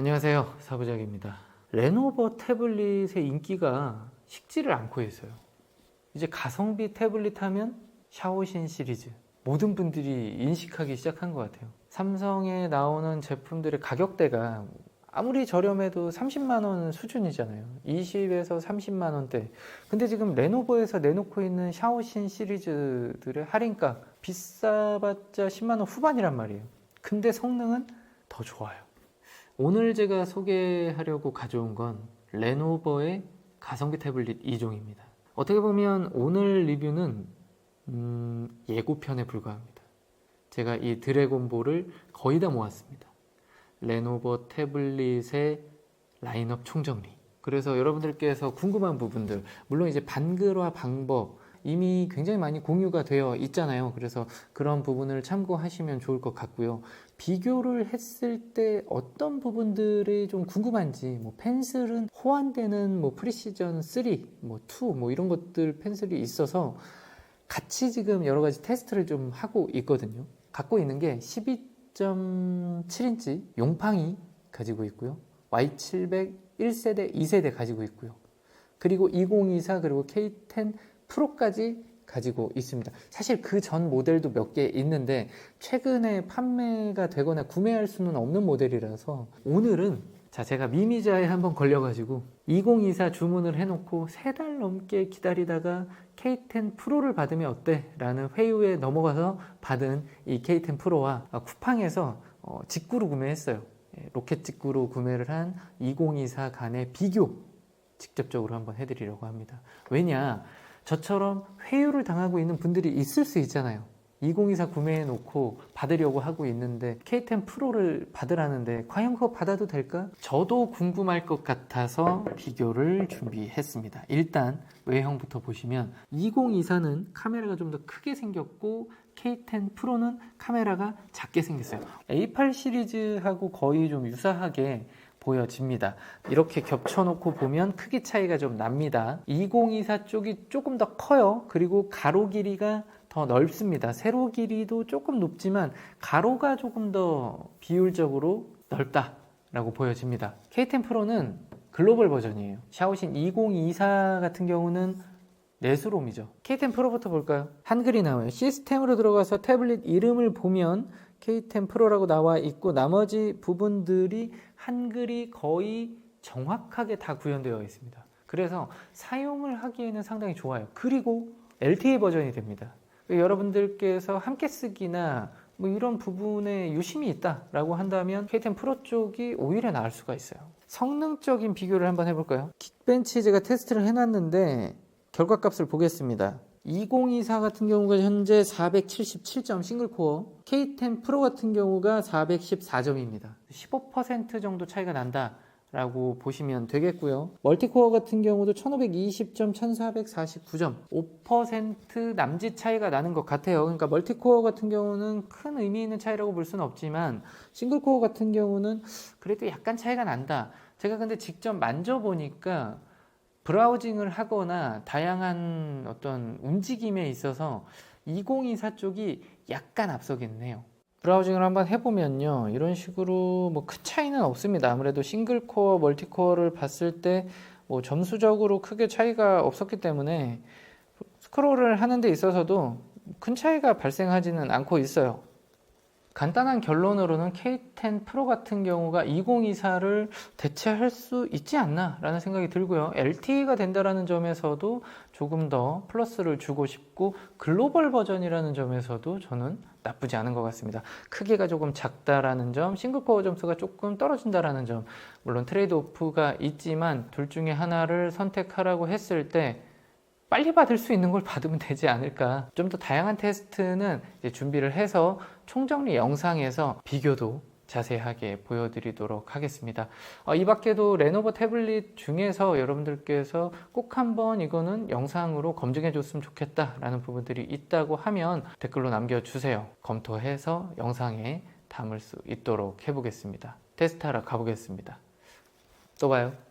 안녕하세요. 사부작입니다. 레노버 태블릿의 인기가 식지를 않고 있어요. 이제 가성비 태블릿 하면 샤오신 시리즈. 모든 분들이 인식하기 시작한 것 같아요. 삼성에 나오는 제품들의 가격대가 아무리 저렴해도 30만 원 수준이잖아요. 20에서 30만 원대. 근데 지금 레노버에서 내놓고 있는 샤오신 시리즈들의 할인가 비싸봤자 10만 원 후반이란 말이에요. 근데 성능은 더 좋아요 오늘 제가 소개하려고 가져온 건 레노버의 가성비 태블릿 2종입니다. 어떻게 보면 오늘 리뷰는 음, 예고편에 불과합니다. 제가 이 드래곤볼을 거의 다 모았습니다. 레노버 태블릿의 라인업 총정리. 그래서 여러분들께서 궁금한 부분들, 물론 이제 반글화 방법, 이미 굉장히 많이 공유가 되어 있잖아요. 그래서 그런 부분을 참고하시면 좋을 것 같고요. 비교를 했을 때 어떤 부분들이 좀 궁금한지, 뭐 펜슬은 호환되는 뭐 프리시전 3, 뭐 2, 뭐 이런 것들 펜슬이 있어서 같이 지금 여러 가지 테스트를 좀 하고 있거든요. 갖고 있는 게 12.7인치 용팡이 가지고 있고요. Y700 1세대, 2세대 가지고 있고요. 그리고 2024 그리고 K10 프로까지 가지고 있습니다. 사실 그 전 모델도 몇 개 있는데 최근에 판매가 되거나 구매할 수는 없는 모델이라서 오늘은 자 제가 미미자에 한번 걸려가지고 2024 주문을 해놓고 세 달 넘게 기다리다가 K10 프로를 받으면 어때? 라는 회유에 넘어가서 받은 이 K10 프로와 쿠팡에서 어, 직구로 구매했어요. 예, 로켓 직구로 구매를 한 2024 간의 비교 직접적으로 한번 해드리려고 합니다. 왜냐? 저처럼 회유를 당하고 있는 분들이 있을 수 있잖아요. 2024 구매해 놓고 받으려고 하고 있는데 K10 프로를 받으라는데 과연 그거 받아도 될까? 저도 궁금할 것 같아서 비교를 준비했습니다. 일단 외형부터 보시면 2024는 카메라가 좀 더 크게 생겼고 K10 프로는 카메라가 작게 생겼어요. A8 시리즈하고 거의 좀 유사하게 보여집니다. 이렇게 겹쳐놓고 보면 크기 차이가 좀 납니다. 2024 쪽이 조금 더 커요. 그리고 가로 길이가 더 넓습니다. 세로 길이도 조금 높지만 가로가 조금 더 비율적으로 넓다라고 보여집니다. K10 프로는 글로벌 버전이에요. 샤오신 2024 같은 경우는 내수롬이죠. K10 프로부터 볼까요? 한글이 나와요. 시스템으로 들어가서 태블릿 이름을 보면 K10 프로라고 나와 있고 나머지 부분들이 한글이 거의 정확하게 다 구현되어 있습니다. 그래서 사용을 하기에는 상당히 좋아요. 그리고 LTE 버전이 됩니다. 여러분들께서 함께 쓰기나 뭐 이런 부분에 유심이 있다라고 한다면 K10 프로 쪽이 오히려 나을 수가 있어요. 성능적인 비교를 한번 해볼까요? 킥벤치 제가 테스트를 해놨는데 결과값을 보겠습니다. 2024 같은 경우가 현재 477점 싱글코어, K10 프로 같은 경우가 414점입니다. 15% 정도 차이가 난다. 라고 보시면 되겠고요. 멀티코어 같은 경우도 1520점, 1449점, 5% 남짓 차이가 나는 것 같아요. 그러니까 멀티코어 같은 경우는 큰 의미 있는 차이라고 볼 수는 없지만 싱글코어 같은 경우는 그래도 약간 차이가 난다. 제가 근데 직접 만져보니까 브라우징을 하거나 다양한 어떤 움직임에 있어서 2024 쪽이 약간 앞서겠네요. 브라우징을 한번 해보면요. 이런 식으로 뭐 큰 차이는 없습니다. 아무래도 싱글코어, 멀티코어를 봤을 때 뭐 점수적으로 크게 차이가 없었기 때문에 스크롤을 하는 데 있어서도 큰 차이가 발생하지는 않고 있어요. 간단한 결론으로는 K10 프로 같은 경우가 2024를 대체할 수 있지 않나 라는 생각이 들고요. LTE가 된다라는 점에서도 조금 더 플러스를 주고 싶고 글로벌 버전이라는 점에서도 저는 나쁘지 않은 것 같습니다. 크기가 조금 작다라는 점, 싱글코어 점수가 조금 떨어진다라는 점, 물론 트레이드 오프가 있지만 둘 중에 하나를 선택하라고 했을 때 빨리 받을 수 있는 걸 받으면 되지 않을까. 좀 더 다양한 테스트는 준비를 해서 총정리 영상에서 비교도 자세하게 보여드리도록 하겠습니다. 어, 이 밖에도 레노버 태블릿 중에서 여러분들께서 꼭 한번 이거는 영상으로 검증해 줬으면 좋겠다라는 부분들이 있다고 하면 댓글로 남겨주세요. 검토해서 영상에 담을 수 있도록 해보겠습니다. 테스트하러 가보겠습니다. 또 봐요.